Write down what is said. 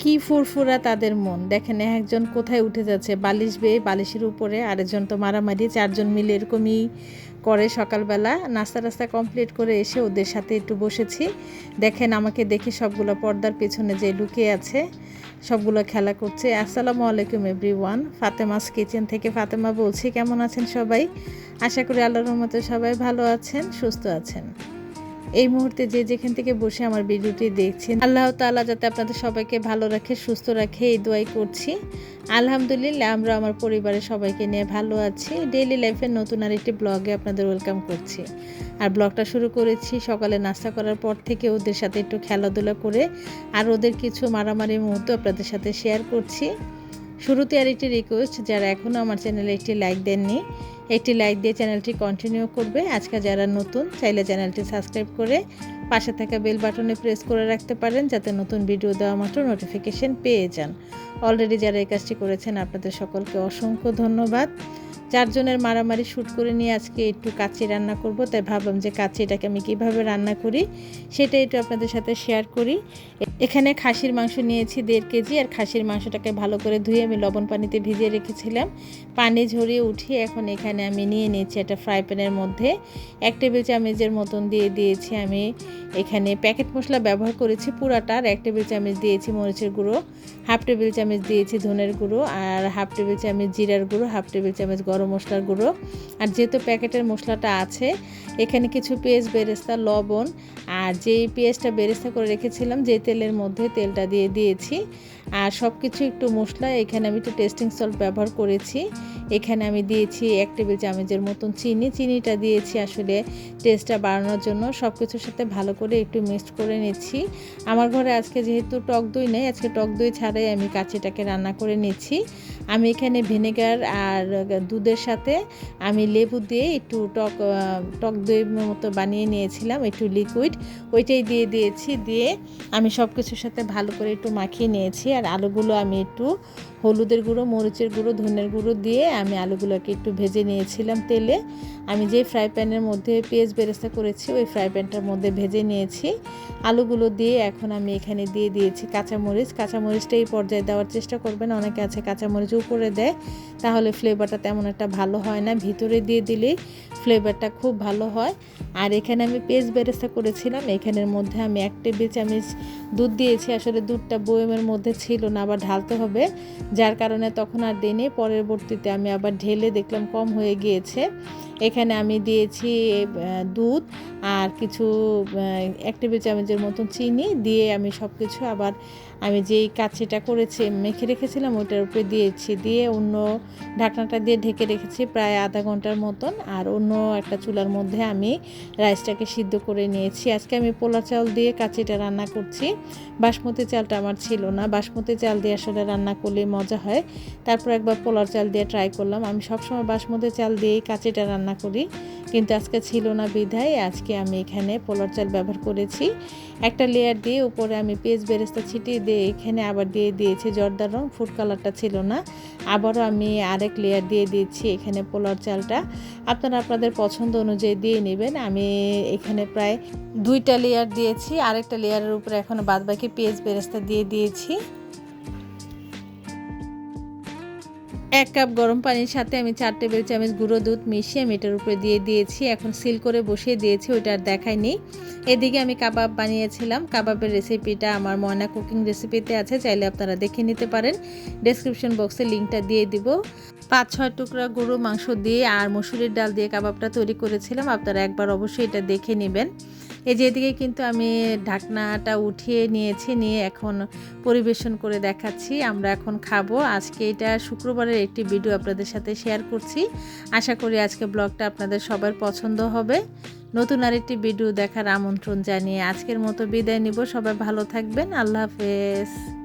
কি ফুরফুরা তাদের মন? দেখেন, একজন কোথায় উঠে যাচ্ছে? বালিশ বেয়ে বালিশের উপরে আরেকজন তো মারামারি, চারজন মিলে এরকমই করে সকালবেলা। নাস্তা টাস্তা কমপ্লিট করে এসে ওদের সাথে একটু বসেছি। দেখেন, আমাকে দেখে সবগুলো পর্দার পেছনে যে লুকিয়ে আছে, সবগুলো খেলা করছে। আসসালামু আলাইকুম এভরিওয়ান ফাতেমাস কিচেন থেকে ফাতেমা বলছি। কেমন আছেন সবাই? আশা করি আল্লাহর রহমতে সবাই ভালো আছেন, সুস্থ আছেন। এই মুহূর্তে যে যেখান থেকে বসে আমার ভিডিওটি দেখছেন, আল্লাহ তাআলা যাতে আপনাদের সবাইকে ভালো রাখে, সুস্থ রাখে, এই দোয়াই করছি। আলহামদুলিল্লাহ, আমরা আমার পরিবারের সবাইকে নিয়ে ভালো আছি। ডেইলি লাইফের নতুন আর একটি ব্লগে আপনাদের ওয়েলকাম করছি। আর ব্লগটা শুরু করেছি সকালে নাস্তা করার পর থেকে ওদের সাথে একটু খেলাধুলা করে, আর ওদের কিছু মারামারি মুহূর্ত আপনাদের সাথে শেয়ার করছি। শুরুতে আর একটি রিকোয়েস্ট যারা এখনও আমার চ্যানেলে একটি লাইক দেননি, একটি লাইক দিয়ে চ্যানেলটি কন্টিনিউ করবে। আজকে যারা নতুন, চাইলে চ্যানেলটি সাবস্ক্রাইব করে পাশে থাকা বেল বাটনে প্রেস করে রাখতে পারেন, যাতে নতুন ভিডিও দেওয়া মাত্র নোটিফিকেশন পেয়ে যান। অলরেডি যারা এই কাজটি করেছেন, আপনাদের সকলকে অসংখ্য ধন্যবাদ। চারজনের মারামারি শ্যুট করে নিয়ে আজকে একটু কাচি রান্না করব, তাই ভাবলাম যে কাচিটাকে আমি কীভাবে রান্না করি সেটা একটু আপনাদের সাথে শেয়ার করি। এখানে খাসির মাংস নিয়েছি দেড় কেজি, আর খাসির মাংসটাকে ভালো করে ধুয়ে আমি লবণ পানিতে ভিজিয়ে রেখেছিলাম। পানি ঝরিয়ে উঠিয়ে এখন এখানে আমি নিয়ে নিয়েছি একটা ফ্রাই প্যানের মধ্যে। এক টেবিল চামচের মতন দিয়ে দিয়েছি আমি। এখানে প্যাকেট মশলা ব্যবহার করেছি পুরাটার এক টেবিল চামচ দিয়েছি মরিচের গুঁড়ো। হাফ টেবিল চামচ দিয়েছি ধনের গুঁড়ো, আর হাফ টেবিল চামচ জিরার গুঁড়ো, হাফ টেবিল চামচ গরম মশলার গুঁড়ো। আর যেহেতু প্যাকেটের মশলাটা আছে, এখানে কিছু পেঁয়াজ, বেরেস্তা, লবণ, আর যেই পেঁয়াজটা বেরেস্তা করে রেখেছিলাম যে তেলের মধ্যে তেলটা দিয়ে দিয়েছি। আর সব কিছু একটু মশলা, এখানে আমি একটু টেস্টিং সল্ট ব্যবহার করেছি। এখানে আমি দিয়েছি এক টেবিল চামচের মতন চিনি। চিনিটা দিয়েছি আসলে টেস্টটা বাড়ানোর জন্য। সব কিছুর সাথে ভালো করে একটু মিক্সড করে নিচ্ছি। আমার ঘরে আজকে যেহেতু টক দই নেই, আজকে টক দই ছাড়াই আমি কাচিটাকে রান্না করে নিচ্ছি। আমি এখানে ভিনেগার আর দুধের সাথে আমি লেবু দিয়ে একটু টক টক দই মতো বানিয়ে নিয়েছিলাম, একটু লিকুইড ওইটাই দিয়ে দিয়েছি, দিয়ে আমি সব কিছুর সাথে ভালো করে একটু মাখিয়ে নিয়েছি। আর আলুগুলো আমি একটু হলুদের গুঁড়ো, মরিচের গুঁড়ো, ধনের গুঁড়ো দিয়ে আমি আলুগুলোকে একটু ভেজে নিয়েছিলাম তেলে। আমি যে ফ্রাই প্যানের মধ্যে পেঁয়াজ বেরেস্তা করেছি, ওই ফ্রাই প্যানটার মধ্যে ভেজে নিয়েছি। আলুগুলো দিয়ে এখন আমি এখানে দিয়ে দিয়েছি কাঁচামরিচ। কাঁচামরিচটা এই পর্যায়ে দেওয়ার চেষ্টা করবেন, অনেকে আছে কাঁচামরিচ উপরে দেয়, তাহলে ফ্লেভারটা তেমন একটা ভালো হয় না। ভিতরে দিয়ে দিলেই ফ্লেভারটা খুব ভালো হয়। আর এখানে আমি পেঁয়াজ বেরেস্তা করেছিলাম, এখানের মধ্যে আমি এক টেবিল চামচ দুধ দিয়েছি। আসলে দুধটা বয়মের মধ্যে ছিল না, আবার ঢালতে হবে। যার কারণে তখন আর দিনে পরবর্তীতে আমি আবার ঢেলে দেখলাম কম হয়ে গিয়েছে। এখানে আমি দিয়েছি দুধ আর কিছু এক টেবিল চামচের মতন চিনি দিয়ে আমি সব কিছু আবার আমি যেই কাছিটা করেছি, মেখে রেখেছিলাম ওইটার উপরে দিয়েছি দিয়ে অন্য ঢাকনাটা দিয়ে ঢেকে রেখেছি প্রায় আধা ঘণ্টার মতন। আর অন্য একটা চুলার মধ্যে আমি রাইসটাকে সিদ্ধ করে নিয়েছি। আজকে আমি পোলা চাল দিয়ে কাচিটা রান্না করছি। বাসমতি চালটা আমার ছিল না। বাসমতি চাল দিয়ে আসলে রান্না করলে মজা হয়। তারপর একবার পোলার চাল দিয়ে ট্রাই করলাম। আমি সবসময় বাসমতি চাল দিয়েই কাচিটা রান্না করি। কিন্তু আজকে ছিল না বিধায় আজকে আমি এখানে পোলার চাল ব্যবহার করেছি। একটা লেয়ার দিয়ে উপরে আমি পেঁয়াজ বেরেস্তা ছিটিয়ে দিয়ে এখানে আবার দিয়ে দিয়েছি জর্দার রং ফুড কালারটা ছিল না। আবারও আমি আরেক লেয়ার দিয়ে দিচ্ছি এখানে পোলার চালটা। আপনারা আপনাদের পছন্দ অনুযায়ী দিয়ে নেবেন। আমি এখানে প্রায় দুইটা লেয়ার দিয়েছি। আরেকটা লেয়ারের উপরে এখন বাদবাকি পেঁয়াজ বেরেস্তা দিয়ে দিয়েছি। এক কাপ গরম পানির সাথে আমি চার টেবিল চামচ গুঁড়ো দুধ মিশিয়ে আমি এটার উপরে দিয়ে দিয়েছি। এখন সিল করে বসিয়ে দিয়েছি, ওইটা আর দেখাইনি এদিকে আমি কাবাব বানিয়েছিলাম। কাবাবের রেসিপিটা আমার ময়না কুকিং রেসিপিতে আছে, চাইলে আপনারা দেখে নিতে পারেন। ডেসক্রিপশন বক্সে লিঙ্কটা দিয়ে দিব। পাঁচ ছয় টুকরা গরু মাংস দিয়ে আর মসুরির ডাল দিয়ে কাবাবটা তৈরি করেছিলাম। আপনারা একবার অবশ্যই এটা দেখে নেবেন। এই যে এদিকে কিন্তু আমি ঢাকনাটা উঠিয়ে নিয়েছি, নিয়ে এখন পরিবেশন করে দেখাচ্ছি। আমরা এখন খাব। আজকে এটা শুক্রবারের একটি ভিডিও আপনাদের সাথে শেয়ার করছি। আশা করি আজকে ব্লগটা আপনাদের সবার পছন্দ হবে। নতুন আরেকটি ভিডিও দেখার আমন্ত্রণ জানিয়ে আজকের মতো বিদায় নিব। সবাই ভালো থাকবেন। আল্লাহ হাফেজ।